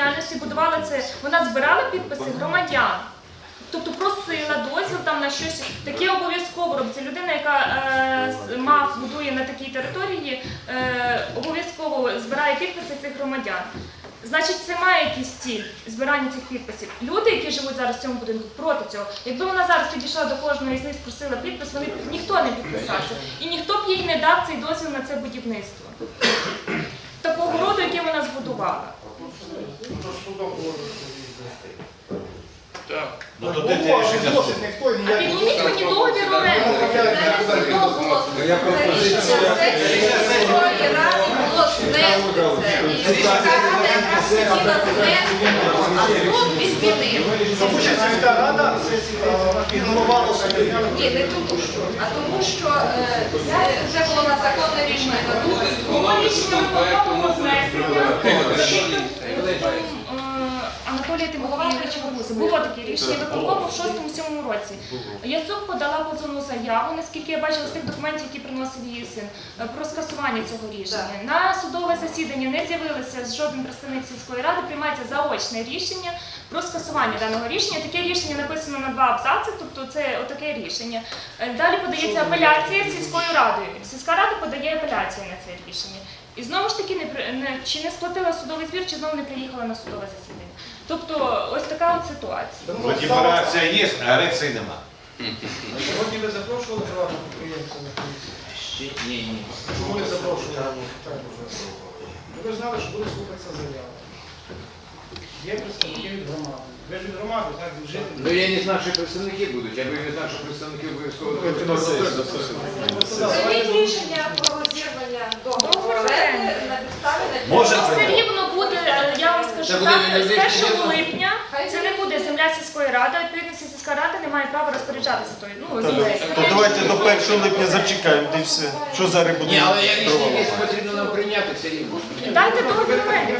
діяльності будувала це, вона збирала підписи громадян. Тобто просила дозвіл там на щось таке обов'язково робиться. Людина, яка е, мав будує на такій території, е, обов'язково збирає підписи цих громадян. Значить, це має якийсь ціль збирання цих підписів. Люди, які живуть зараз в цьому будинку, проти цього. Якби вона зараз підійшла до кожної з них, спросила підпис, вони ніхто не підписався. І ніхто б їй не дав цей дозвіл на це будівництво. Такого роду, яке вона збудувала. Ну то де ті рішення суду? Ніхто А ніяк підніміть мені договір оренди. Моя пропозиція. Сільської ради було знести це. І сільська рада якраз хотіла знести, а суд відмінив. Тому що сільська рада е, ігнорувала собі. Ні, не тому що, а тому що е, це вже було на законне рішення Було рішення виконкому знесення. Анатолія Тимофійовича Гуса. Було таке рішення виконкому в 6-7 році. Яцук подала позовну заяву, наскільки я бачила з тих документів, які приносив її син, е, про скасування цього рішення. На судове засідання не з'явилися з жодним представник сільської ради, приймається заочне рішення про скасування даного рішення. Таке рішення написано на два абзаци, тобто це отаке рішення. Е, Далі подається апеляція сільською радою. Сільська рада подає апеляцію на це рішення. І знову ж таки не, при- не чи не сплатила судовий збір, чи знову не приїхала на судове засідання. Тобто ось така от ситуація. Владимирація є, а ерекції нема. Сьогодні ви запрошували приватного підприємця на комісію? Ні, ні. Чому не запрошували? Так, вже. Ну, Ви знали, що буде слухатися заява. Є представники від громади. Ви ж від громади, так, від Ну я не знаю, що представники будуть, я би не знав, що представники обов'язково. Прийміть рішення про розірвання договору оренди на підставі на Може, Ну, все рівно Це буде так, з юридичне 1 діло. липня це не буде земля сільської ради, відповідно сільська рада не має права розпоряджатися тою. Ну, землею. То давайте до 1 липня зачекаємо, де все. Що зараз буде? Ні, але я рішення якесь потрібно нам прийняти все рівно. Дайте договір оренди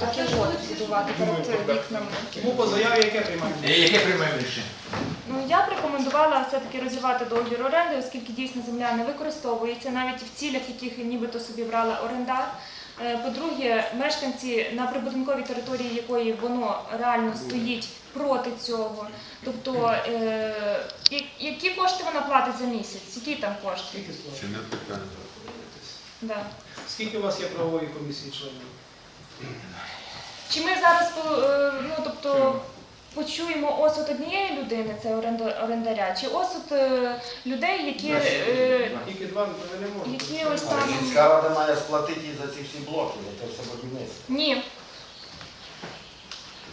Таке от будувати перед вікнами. Яке приймаємо? Рішення? Ну я б рекомендувала все-таки розірвати договір оренди, оскільки дійсно земля не використовується навіть в цілях, яких нібито собі брала орендар. Е, По-друге, мешканці на прибудинковій території, якої воно реально стоїть проти цього. Тобто, е, які кошти вона платить за місяць? Які там кошти? Чи не питання? Да. Скільки у вас є правової комісії членів? Чи ми зараз по- е, ну, тобто, почуємо осуд однієї людини, це оренда- орендаря, чи осуд е, людей, які, е, Тільки два, ви не можете. які ось там. Сільська рада має сплатити і за ці всі блоки, за це все будівництво. Ні.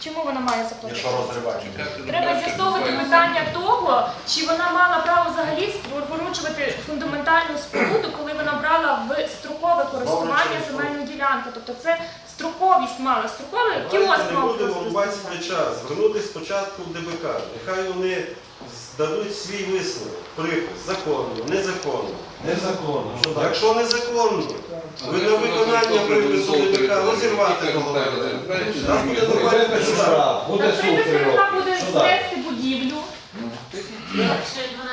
Чому вона має Якщо заплатити? розривати. Треба з'ясовувати питання того, чи вона мала право взагалі споруджувати фундаментальну споруду, коли вона брала в строкове користування земельну ділянку. Тобто це строковість мала, строковий кіоск Давайте не мав будемо рубати існувати. час. Звернутися спочатку в ДБК. Нехай вони здадуть свій висновок. Припис, законно, незаконно. Незаконно. Якщо незаконно, ви на виконання припису ДБК розірвати договор. Нас буде нормально підстава. Буде суд буде Що далі? знести будівлю. Ще 12 років.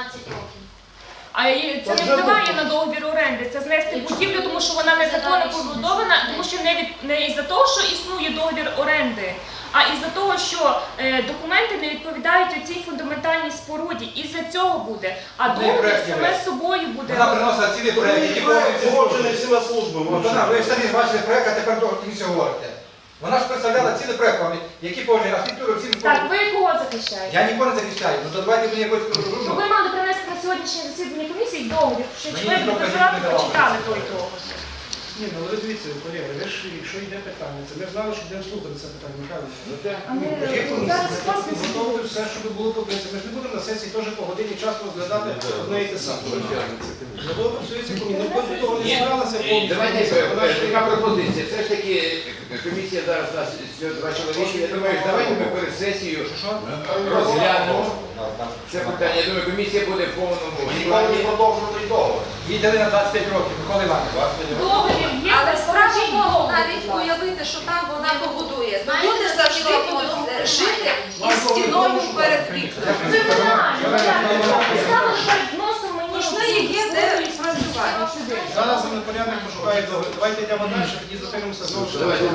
А її- це не впливає на договір оренди, це знести будівлю, тому що вона незаконно побудована, тому що не від не із-за того, що існує договір оренди, а із-за того, що е, документи не відповідають оцій фундаментальній споруді. Із-за цього буде. А договір проектні саме речі. собою буде. Вона приносила цілий проект, який повністю Погоджений всіма службами. Ну, вона, ви самі бачили проект, а тепер до кінця говорите. Вона ж представляла цілий проект які погоджений архітектуру всім. Так, ви кого захищаєте? Я нікого не захищаю. Ну то давайте мені якось Ну, ви мали принести на сьогоднішнє засідання комісії договір, що Мені ви ніхто прокуратури не давав. прочитали той договір. Ні, ну ви дивіться, колеги, ви ж, якщо йде питання, це ми знали, що будемо слухати це питання, Михайло. А ми Є е, зараз класно Готовили все, щоб було попрацювати. Ми ж не будемо на сесії теж по годині часу розглядати одне і те саме. Зато працюється комісія. Ну, поки того не Ні. зібралася повністю. Давайте Вона ж е, така пропозиція. Все ж таки комісія зараз у нас всього два чоловіки. Я думаю, давайте ми перед сесією розглянемо це питання. Я думаю, комісія буде в повному Ніколи не складі. продовжували договор. Віддали на 25 років, Микола Іванович. Договір є, Але та справа в скажіть тому, договір, навіть уявити, що там вона побудує, люди завжди будуть е, жити із стіною перед вікном. Це нормально. Поставили перед носом мені. Можливо, є де працювати. Землепорядник пошукає договір. Давайте йдемо далі, тоді зупинимося знову. ж таки.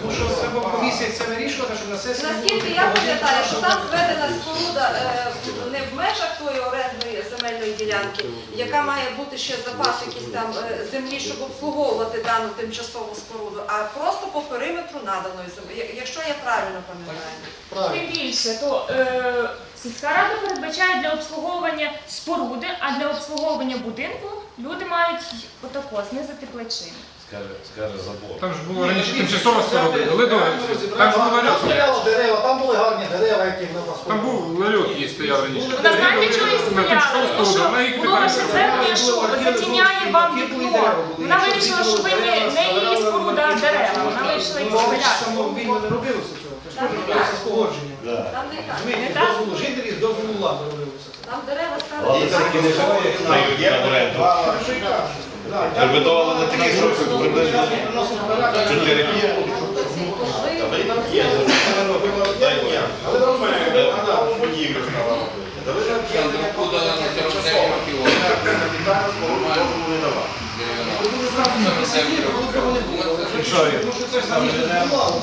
Тому що треба в комісії це вирішувати, щоб на сесії... Наскільки я пам'ятаю, що там зведена споруда е, не в межах тої орендної земельної ділянки, яка має бути ще запас якийсь там е, землі, щоб обслуговувати дану тимчасову споруду, а просто по периметру наданої землі, я- якщо я правильно пам'ятаю. Тим більше, то е, сільська рада передбачає для обслуговування споруди, а для обслуговування будинку люди мають отако знизити плечини. Скаже, скаже забор. Там ж було раніше тимчасова споруда, були. Там ж був Там стояли дерева, там були гарні дерева, які в нас Там був ларьок і стояв раніше. Вона знаєте, чого і На стояла? Тому що було ваше звернення, що затіняє вам вікно. Вона вирішила, що ви не, не її споруда, а дерева. Вона вирішила їх Ну, спиляти. самовільно не робилося цього. Це ж теж робилося з погодженням. Там не так. Дозволу жителів, з дозволу влади робилося це. Там дерева ставили. це не живуть, дають на оренду. Це що й кажуть. Да, я- Ребудовували на такі сроки, приблизно 4 дні. Але розуміємо, будівлю стала робити. Куди нам це? Тому що це ж не відбувалося.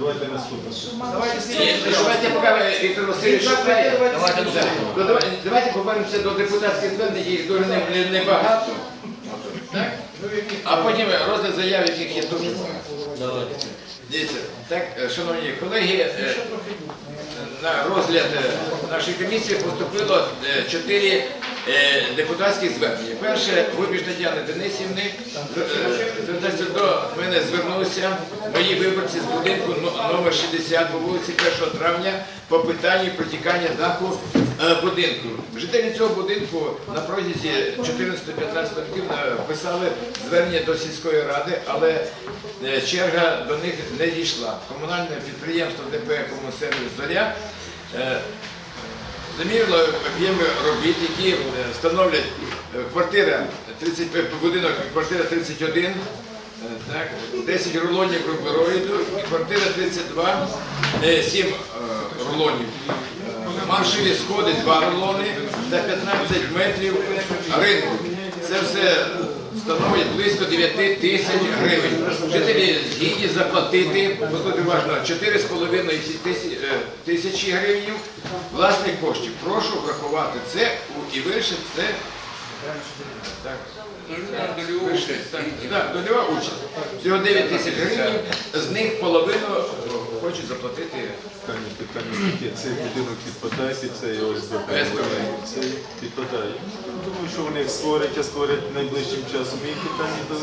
Давайте наступне. Давайте слідчі. Давайте поки Віктор Васильович шукає. Давайте Давайте. Ну, давай- давайте повернемося до депутатських звернень, їх дуже не- не- небагато. Так? А потім розгляд заяв, яких є дуже багато. Дивіться, так, е, шановні колеги, е, на розгляд е, нашої комісії поступило е, чотири депутатські звернення. Перше, Вибіж Тетяни Денисівни, е, до мене звернулися мої виборці з будинку но- номер 60 по вулиці 1 травня по питанню протікання даху е, будинку. Жителі цього будинку на протязі 14-15 років написали звернення до сільської ради, але е, черга до них не дійшла. Комунальне підприємство ДП «Комунсервіс Зоря» е, замірило об'єми робіт, які встановлять становлять е, квартира 30, е, будинок, квартира 31, е, так, 10 рулонів рубероїду і квартира 32, 7 рулонів. Маршеві сходи 2 рулони та 15 метрів ринку. Це все становить близько 9 тисяч гривень. Жителі згідні заплатити, уважно, 4,5 тисячі- е, гривень власних коштів. Прошу врахувати це і вирішити це. Так. Так, Дольова участь. Всього 9 тисяч гривень, з них половину хочуть заплатити. Питання, питання цей будинок підпадає під цей ОСББ. СББ. Цей підпадає. Ну, Думаю, що вони їх створять, а створять найближчим часом. І питання до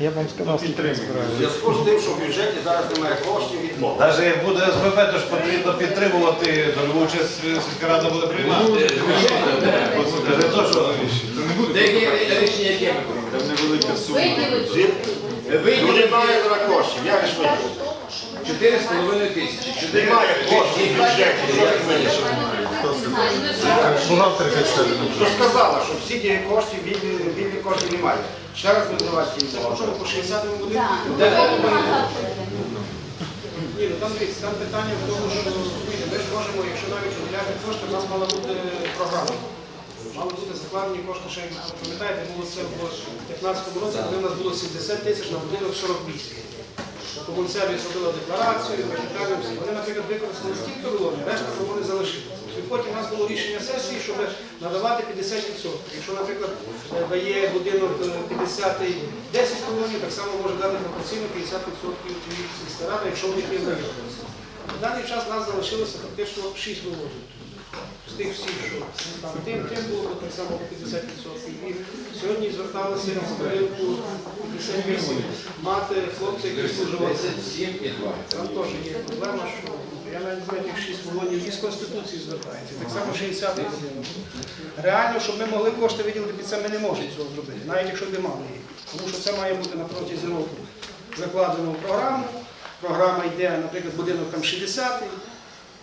Я вам сказав, підтримуємо. В зв'язку з тим, що в бюджеті зараз немає коштів від Навіть як буде СББ, то ж потрібно підтримувати, то участь сільська рада буде приймати. Не то, що Деякі рішення, яке? Там невелика сума. Ну Виділили немає на коштів, як ж ви? 4,5 тисячі. Чотири- Немає коштів в бюджеті, як? Бухгалтер. Що сказала, що всі ті кошти, вільні, вільні коштів немає. Ще раз визнавати їм. Чому по 60-му будинку? Ні, ну там дивіться, там питання в тому, що розумієте, ми ж можемо, якщо навіть виділяти кошти, в нас мала бути програма. Мали бути закладені кошти, ще пам'ятаєте, було це в 15 році, коли в нас було 70 тисяч на будинок 48. Комунсервіс робила декларацію. Вони, наприклад, використали стільки рулонів, решта вони залишилися. І потім у нас було рішення сесії, щоб надавати 50%. Якщо, наприклад, е, дає будинок е, 50 і 10 рулонів, так само може дати пропорційно 50% і сільська рада, якщо в них є завідомості. На даний час у нас залишилося фактично 6 рулонів. Тих всіх, що там тим, тим було так само 50%. І сьогодні зверталися з будинку 58 мати хлопця, який служив. 37 і 2. Там теж є проблема, що я навіть знаю, як 6 мільйонів із Конституції звертається. Так само 60 годинок. Реально, щоб ми могли кошти виділити під це, ми не можемо цього зробити, навіть якщо і мали їх. Тому що це має бути на протязі року закладено в програму, програма йде, наприклад, будинок там 60-й,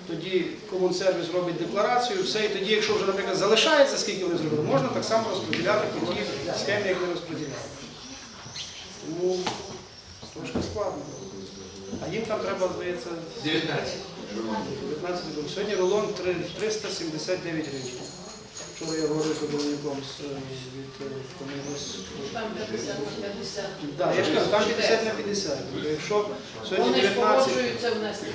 тоді комунсервіс робить декларацію, все, і тоді, якщо вже, наприклад, залишається, скільки вони зробили, можна так само розподіляти по тій схемі, як ми розподіляли. Тому трошки складно. А їм там треба, здається, 19. 19 років. Сьогодні рулон три- 379 гривень. Вчора я говорив з з, е, від е, комунгос. Там 50 на 50. Так, я ж кажу, там 50 на 50. Тобто, Якщо сьогодні Вони ж 19... погоджуються внести.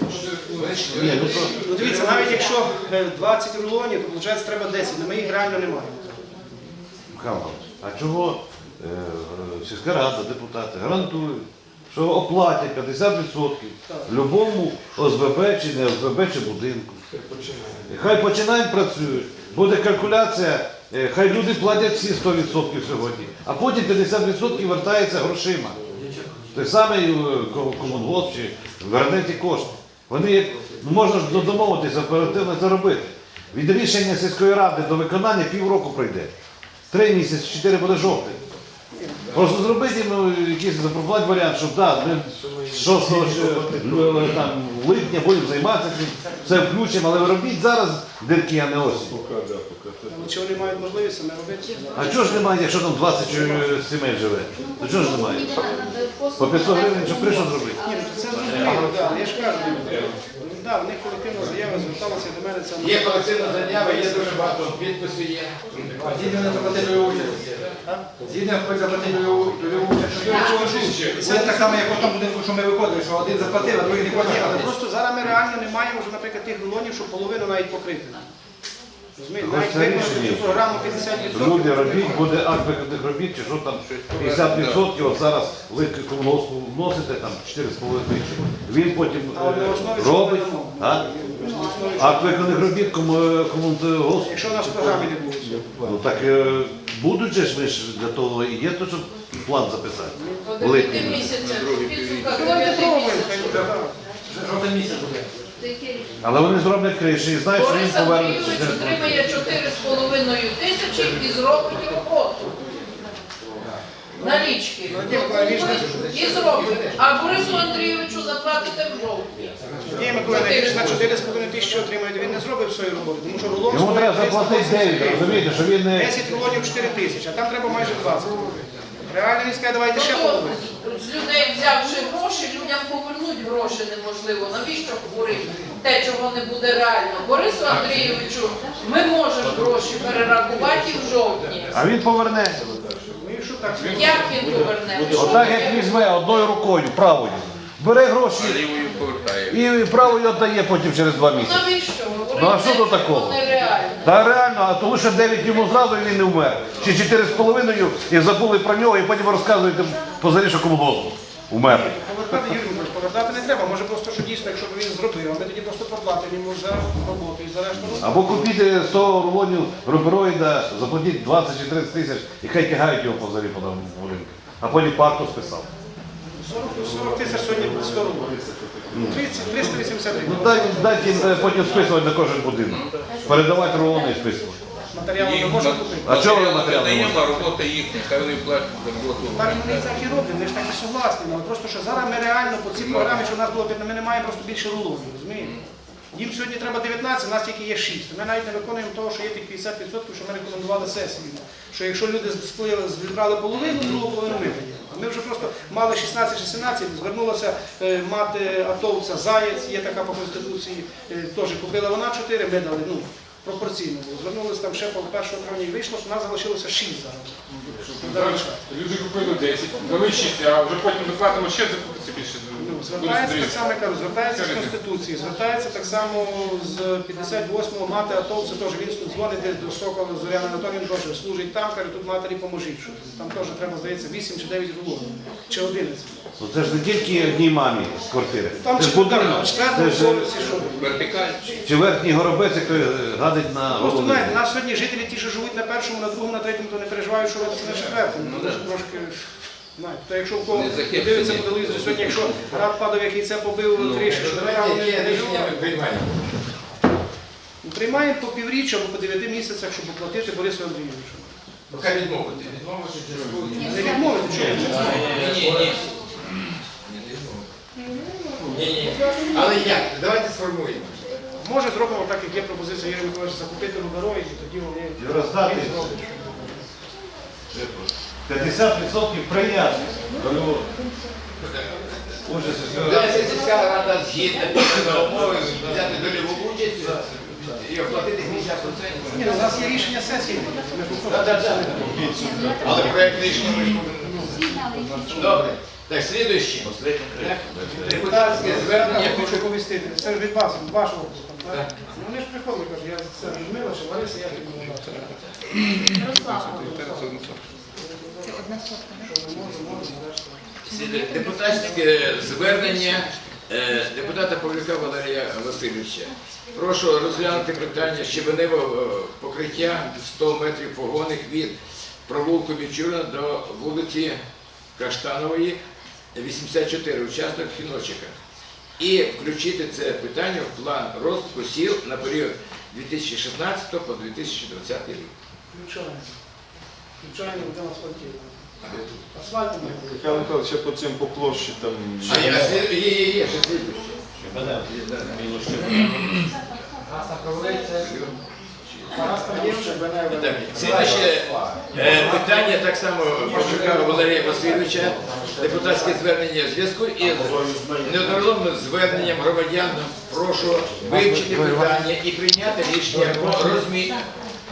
Ні, ну то Ну дивіться, навіть якщо е, 20 рулонів, то виходить треба 10, але ми їх реально не маємо. Михайло Михайлович, а чого е, е, сільська рада, депутати гарантують, що оплатять 50% любому ОСББ чи не ОСББ чи будинку. І Хай починають працюють, буде калькуляція, е, хай люди платять всі 100% сьогодні, а потім 50% вертається грошима. Той самий комунгос чи верне ті кошти. Вони ну, можна ж домовитися оперативно це робити. Від рішення сільської ради до виконання півроку пройде. Три місяці, чотири буде жовтий. Просто зробити ну, якийсь запропонувати варіант, щоб да, ми 6 е, там, липня будемо займатися цим, все включимо, але робіть зараз дирки, а не осінь. Але чи вони мають можливість саме робити? А чого ж немає, якщо там 20 сімей живе? То чого ж немає? По 500 гривень, щоб кришу зробити. Ні, ну це зрозуміло, да, я ж кажу. Да, в них колективна заява зверталася до мене. Це Є колективна заява, є дуже багато підписів є. Згідно не заплатили участь. Згідно хоч заплатили участь. Це так само, як в тому будинку, що ми виходили, що один заплатив, а другий не платив. але просто зараз ми реально не маємо вже, наприклад, тих рулонів, щоб половину навіть покрити. Розумієте, навіть це виконати рішення. програму 50%. Люди робіть, буде акт виконаних робіт, чи що там 50%, от зараз ви комунгоспу вносите там 4,5 тисячі. Він потім Але на е, робить. дамо? А? Акт виконаних робіт кому- комунгосп. Якщо в нас в програмі не буде. Ну так е, будуть же ж ви ж для того і є, то щоб план записати. 9 липні. місяцях, в підсумках 9 пробуємо. місяців. хай буде, так. Жовтий місяць буде. Але вони зроблять криші і знають, що їм Борис Андрійович повернуться. отримає 4,5 тисячі і зробить роботу. Налічки. І зробить. А Борису Андрійовичу заплатите в жовтні. Ні, Микола, якщо на 4,5 тисячі отримають, він не зробив свою роботу, тому що рулон Йому стоїть треба заплатити 9, розумієте, що він не... 10 рулонів 4 тисячі, а там треба майже 20. Реально він скаже, давайте ще Тобто з людей взявши гроші, людям повернуть гроші неможливо. Навіщо говорити те, чого не буде реально? Борису Андрійовичу, ми можемо гроші перерахувати і в жовтні. А він поверне. Ну так? Як він поверне? Що Отак як візьме одною рукою, правою. Бере гроші Лівою повертає. і правою віддає потім через два місяці. Навіщо говорити? Ну, а що те, тут такого? Нереально. Та реально, а тому що 9 йому зразу і він не вмер. Чи 4,5 і забули про нього, і потім розказуєте позарі, що комунгоспу умер. Повертати Миколаївич, повертати не треба. Може просто, що дійсно, якщо б він зробив, а ми тоді просто проплатимо йому за роботу і за решту роботи. Або купіть 100 рулонів рубероїда, заплатіть 20 чи 30 тисяч і хай тягають його позарі по будинку. А потім пакту списав. 40, 40 тисяч сьогодні 100 рублів. 30, 380 Ну гривень. дай, дайте їм е, потім списувати на кожен будинок. Передавати рулони і списувати. Матеріали ми можемо купити. А чого ви матеріали не можете? робота їхня, хай вони платять за роботу. Так вони так і роблять, ми ж так і согласні. Але просто що зараз ми реально по цій програмі, що в нас було 5, ми не маємо просто більше рулонів, розумієте? Їм сьогодні треба 19, у нас тільки є 6. Ми навіть не виконуємо того, що є тих 50%, що ми рекомендували сесії. Що якщо люди сплили, зібрали половину, другу половину ми даємо. А ми вже просто мали 16 чи 17, звернулася е, мати атовця Заєць, є така по Конституції, е, теж купила вона 4, ми дали, ну, пропорційно було. Звернулися там ще по 1 травня і вийшло, що в нас залишилося 6 зараз. Люди купили 10, дали 6, а вже потім ми платимо ще закупиться більше. Звертається так само, я кажу, звертається з Конституції, звертається так само з 58-го мати атовця, теж він тут дзвонить десь до Сокола, Зоряна Анатолій теж служить там, каже, тут матері поможіть. Що там теж треба, здається, 8 чи 9 рулонів, чи 11. Ну, Це ж не тільки одній мамі з квартири. Там Це ж чи будинок. на Це четвертому ж поверсі, що? Вертикаль. чи верхній горобець, який гадить на Просто голову. знаєте, нас сьогодні жителі ті, що живуть на першому, на другому, на третьому, то не переживають, що робиться на четвертому. Ну, це трошки. Знаєте, то якщо в кого Не захищені. дивиться по телевізору, сьогодні, якщо град падав, який це побив криші, що треба, не рішення ми приймаємо? Приймаємо по півріччя або по 9 місяцях, щоб оплатити Борису Андрійовичу. Поки відмовити. Не відмовити, ви? Ні, ні. Ні, ні. Але як? Давайте сформуємо. Може зробимо так, як є пропозиція Юрія Миколаївича, закупити дороги, і тоді вони І роздати. зробить. 50% прив'язки до Львова. Уже сільська рада. Згідна умови взяти доліву участь і оплатити 50%. Ні, ну, у нас є рішення сесії. Але проект рішення. Добре. Так, слідуюче. Так, Депутатське Я звернення хочу повістити. Це ж від вас, від вашого. так? Ну, Вони ж приходили, кажуть, я це Людмила, чи Лариса, я тобі не Це одна сотка. депутатське звернення е, депутата Павлюка Валерія Васильовича. Прошу розглянути питання щебеневого е, покриття 100 метрів погонних від провулку Мічура до вулиці Каштанової, 84, участок Хіночика. І включити це питання в план розвитку сіл на період 2016 по 2020 рік. Включаємо. Включаємо до асфальтів. Асфальтом не буде. Михайло Михайлович, ще по цим по площі там. А є, є, є, є, ще слідуюче. Газ на проводиться. Троєвич, Бенев, Так, Слідуюче е, питання так само Павлюка Валерія Васильовича, депутатське звернення в зв'язку із неодноразовим зверненням громадян. Прошу вивчити питання і прийняти рішення про розмі...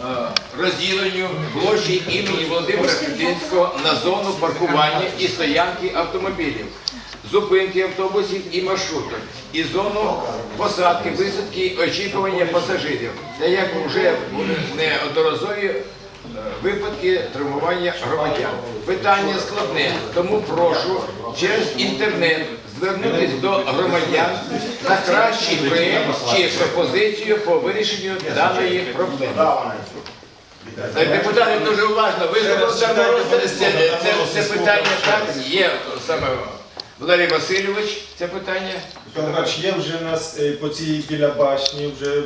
е, розділенню площі імені Володимира Крутинського на зону паркування і стоянки автомобілів, зупинки автобусів і маршруток, і зону посадки, висадки, і очікування пасажирів. Та як вже неодноразові е, випадки травмування громадян. Питання складне, тому прошу через інтернет звернутися до громадян на кращий проєкт чи пропозицію по вирішенню даної проблеми. Так, депутати дуже уважно, ви це, питання так, є саме Валерій Васильович, це питання. Михайлович, є вже у нас е, по цій біля башні, вже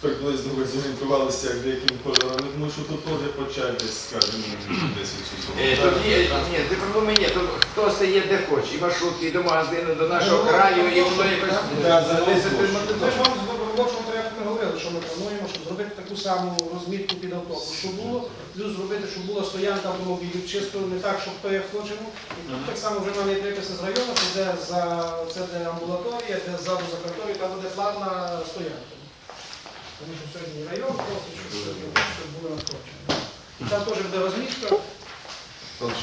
приблизно ви зорієнтувалися як деяким кольором. Тому що тут теж почать десь, скажімо, десь цю Е, є, ні, ти проблеми є, тут хто стає де хоче, і маршрутки, і до магазину, до нашого краю, і воно якось... що ми плануємо, щоб зробити таку саму розмітку під автобус, що було, плюс зробити, щоб була стоянка автомобілів, чисто не так, щоб хто як хочемо. І тут так само вже є приписи з району, це де за це де амбулаторія, де ззаду за конторою, там буде плавна стоянка. Тому що сьогодні район просить, щоб, щоб було надходження. І там теж буде розмітка.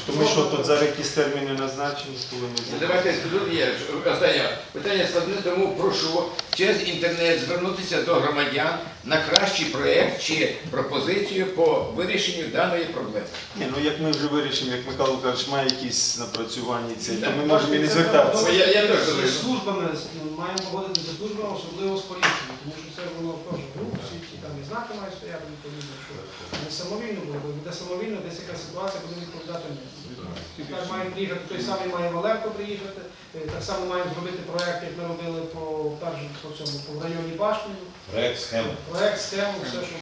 Тому що тут зараз якісь терміни назначені, коли ми Давайте тут є останнє питання складне, тому прошу через інтернет звернутися до громадян на кращий проєкт чи пропозицію по вирішенню даної проблеми. Ні, ну як ми вже вирішимо, як Михайло Михайлович має якісь напрацювання, ці, то ми можемо і не звертатися. Я- я теж З службами ну, маємо погодити зі службами, особливо з поліцією, тому що це воно теж груп, всі ті там і знаки мають стояти відповідно, що не самовільно було, буде самовільно, десь якась ситуація, буде відповідати не. Так маємо приїхати, той самий має Валерко приїхати, е, так само маємо зробити проєкт, як ми робили по, по цьому, по районі Башні, Проект схеми. Проєкт схему, все, що